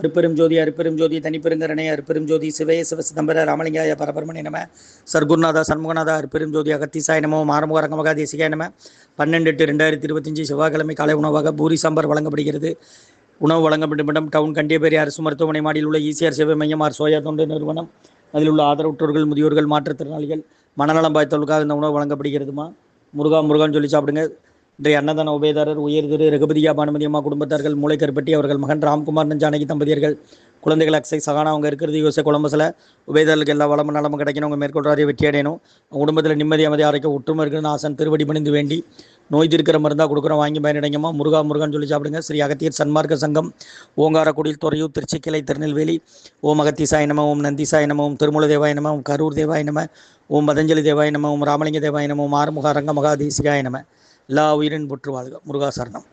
அருப்பெரும் ஜோதி அருப்பெரும் ஜோதி தனிப்பெருங்கரணை அருப்பெரும் ஜோதி சிவய சிவ சிதம்பர ராமலிங்காய பரபரமணி நம. சர்க்குருநாதா சண்முகநாதா அருப்பெரும் ஜோதி அகத்திசாய நமோ மாரமுக ரங்கமகா தேசிகாய நம. பன்னெண்டு எட்டு ரெண்டாயிரத்தி இருபத்தஞ்சி செவ்வாய்க்கிழமை காலை உணவாக பூரி சாம்பார் வழங்கப்படுகிறது. உணவு வழங்கப்படும் இடம் டவுன் கண்டியபேரி அரசு மருத்துவமனை மாடியில் உள்ள ஈசிஆர் சேவை மையம் ஆர் சோயா தொண்டு நிறுவனம். அதில் உள்ள ஆதரவுற்றோர்கள் முதியோர்கள் மாற்றுத்திறனாளிகள் மனநலம் பாய்த்தவர்களுக்காக இந்த உணவு வழங்கப்படுகிறதுமா? முருகா முருகான்னு சொல்லி சாப்பிடுங்க. இன்றைய அன்னதான உபயதாரர் உயர் திரு ரகுபதியா பானுமதி அம்மா குடும்பத்தார்கள் மூளைக்கருப்பட்டி அவர்கள் மகன் ராம்குமார் நஞ்சானகி தம்பதியர்கள் குழந்தைகள் அக்ஸை சகானா அவங்க இருக்கிறது யோசை குழம்புசில் உபயதாரர்களுக்கு எல்லா வளமும் நலமும் கிடைக்கணும். அவங்க மேற்கொள்றாரிய வெற்றி அடையணும். அவங்க குடும்பத்தில் நிம்மதி அமைதி அரைக்க ஒற்றுமை இருக்குன்னு ஆசன் திருவடி பணிந்து வேண்டி நோய் தீர்க்கிற மருந்தாக கொடுக்குறோம். வாங்கி பயனடைங்கம்மா. முருகா முருகன் சொல்லி சாப்பிடுங்க. ஸ்ரீ அகத்தியர் சன்மார்க்க சங்கம் ஓங்காரக்குடியில் துறையூர் திருச்சிக்கிளை திருநெல்வேலி. ஓம் அகத்திசாய நம ஓம் நந்திசாய நம ஓம் திருமூல தேவாய நம ஓம் கரூர் தேவாய நம ஓம் பதஞ்சலி தேவாய நம ஓம் ராமலிங்க தேவாய நம ஓம் ஆறுமுக ரங்க மகா நம. எல்லா உயிரின் புற்று வாழ்க. முருகாசரணம்